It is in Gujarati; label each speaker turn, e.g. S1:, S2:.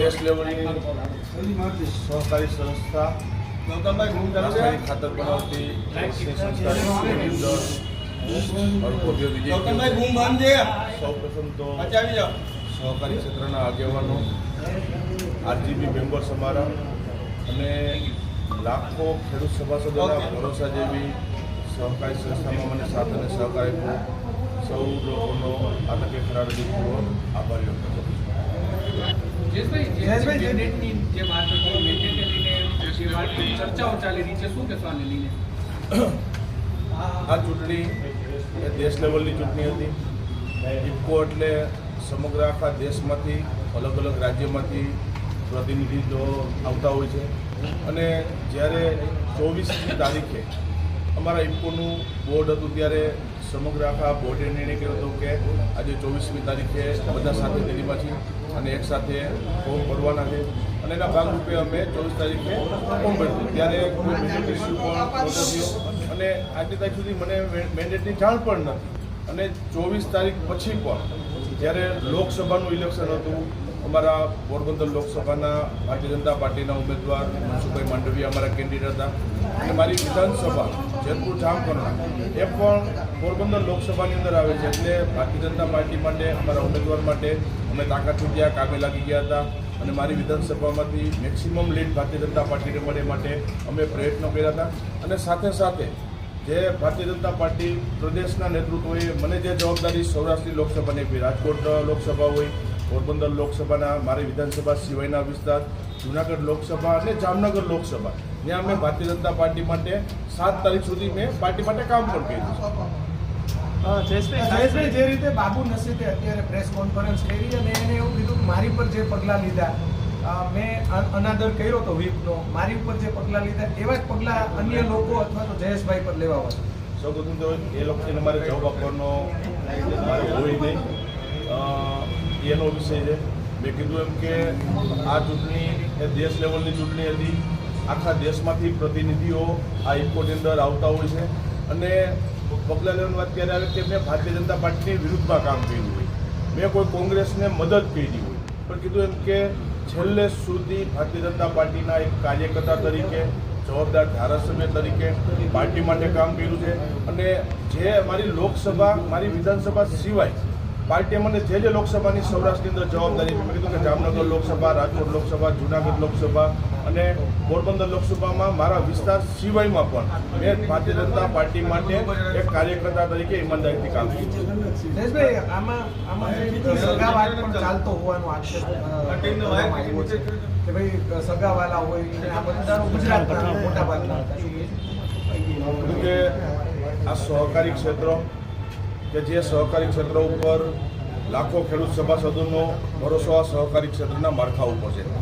S1: દેશ લેવલની સહકારી સંસ્થા ખાતર બનાવતી દેશની સંસ્થા વિવિધ અલ્પોદ્યોગ સૌ પ્રથમ તો સહકારી ક્ષેત્રના આગેવાનો આરજીબી મેમ્બર્સ અમારા અને લાખો ખેડૂત સભાસદોના ભરોસા જેવી સહકારી સંસ્થામાં મને સાથ અને સહકાર આપ્યો. સૌ લોકોનો આ ખરાબ ખરા હૃદયપૂર્વક આભાર વ્યક્ત કરું છું. આ ચૂંટણી એ દેશ લેવલની ચૂંટણી હતી. ઇફકો એટલે સમગ્ર આખા દેશમાંથી અલગ અલગ રાજ્યમાંથી પ્રતિનિધિઓ આવતા હોય છે. અને જ્યારે ચોવીસમી તારીખે અમારા ઇફકોનું બોર્ડ હતું ત્યારે સમગ્ર આખા બોર્ડે નિર્ણય કર્યો હતો કે આજે ચોવીસમી તારીખે બધા સાથે તેની છીએ અને એક સાથે ફોર્મ ભરવાના છે. અને એના ભાગરૂપે અમે ચોવીસ તારીખે ફોર્મ ભર્યું ત્યારે કોઈ મેન્ડેટ અને આજની તારીખ સુધી મને મેન્ડેટની જાણ પણ નથી. અને ચોવીસ તારીખ પછી પણ જ્યારે લોકસભાનું ઇલેક્શન હતું, અમારા પોરબંદર લોકસભાના ભારતીય જનતા પાર્ટીના ઉમેદવાર મનસુખભાઈ માંડવી અમારા કેન્ડિડેટ હતા. અને મારી વિધાનસભા, જેતપુર જામકરણા એ પણ પોરબંદર લોકસભાની અંદર આવે છે. એટલે ભારતીય જનતા પાર્ટી માટે, અમારા ઉમેદવાર માટે અમે તાકાત ગયા કામે લાગી ગયા હતા. અને મારી વિધાનસભામાંથી મેક્સિમમ લીડ ભારતીય જનતા પાર્ટીને મળે માટે અમે પ્રયત્નો કર્યા હતા. અને સાથે સાથે જે ભારતીય જનતા પાર્ટી પ્રદેશના નેતૃત્વએ મને જે જવાબદારી સૌરાષ્ટ્રની લોકસભાની આપી રાજકોટ લોકસભા હોય પોરબંદર લોકસભાના મારી વિધાનસભા સિવાયના વિસ્તાર જુનાગઢ લોકસભા અને જામનગર લોકસભા ત્યાં મેં ભારતીય જનતા પાર્ટી માટે સાત તારીખ સુધી મેં પાર્ટી માટે કામ પણ કર્યું છે.
S2: જયેશભાઈ જે રીતે બાબુ નસીબે અત્યારે પ્રેસ કોન્ફરન્સ કરી અને એને એવું કીધું કે મારી પર જે પગલાં લીધા મેં અન- અનાદર કર્યો હતો વિપનો મારી ઉપર જે પગલાં લીધા, એવા જ પગલાં અન્ય લોકો અથવા તો જયેશભાઈ પર લેવા હોય.
S1: સૌ પ્રથમ તો એ લોકોને મારે જવાબ આપવાનો મારે હોય નહીં. એનો વિષય છે. મેં કીધું એમ કે આ ચૂંટણી એ દેશ લેવલની ચૂંટણી હતી. આખા દેશમાંથી પ્રતિનિધિઓ આ ઇફકોની અંદર આવતા હોય છે. અને પગલાં લેવાની વાત ત્યારે આવે કે મેં ભારતીય જનતા પાર્ટીની વિરુદ્ધમાં કામ કર્યું હોય. મેં કોઈ કોંગ્રેસને મદદ કરી હોય. પણ કીધું એમ કે છેલ્લે સુધી ભારતીય જનતા પાર્ટીના એક કાર્યકર્તા તરીકે, જવાબદાર ધારાસભ્ય તરીકે પાર્ટી માટે કામ કર્યું છે. અને જે મારી લોકસભા, મારી વિધાનસભા સિવાય પાર્ટીએ મને જે જે લોકસભાની સૌરાષ્ટ્રની અંદર જવાબદારી. મેં કીધું કે જામનગર લોકસભા રાજકોટ લોકસભા જુનાગઢ લોકસભા અને પોરબંદર લોકસભામાં મારા વિસ્તાર સિવાયમાં પણ મેં ભારતીય જનતા પાર્ટી માટે એક કાર્યકર્તા તરીકે ઈમાનદારીથી કામ કર્યું છે
S2: જયેશભાઈ આમાં આમાં જે રીતે સગાવાદ પણ ચાલતો હોવાનો આક્ષેપ કે ભાઈ સગાવાલા હોય આ બધા ગુજરાતના મોટા ભાગના
S1: કે આ સહકારી ક્ષેત્ર કે જે સહકારી ક્ષેત્ર ઉપર લાખો ખેડૂત સભાસદોનો ભરોસો આ સહકારી ક્ષેત્રના માળખા ઉપર છે.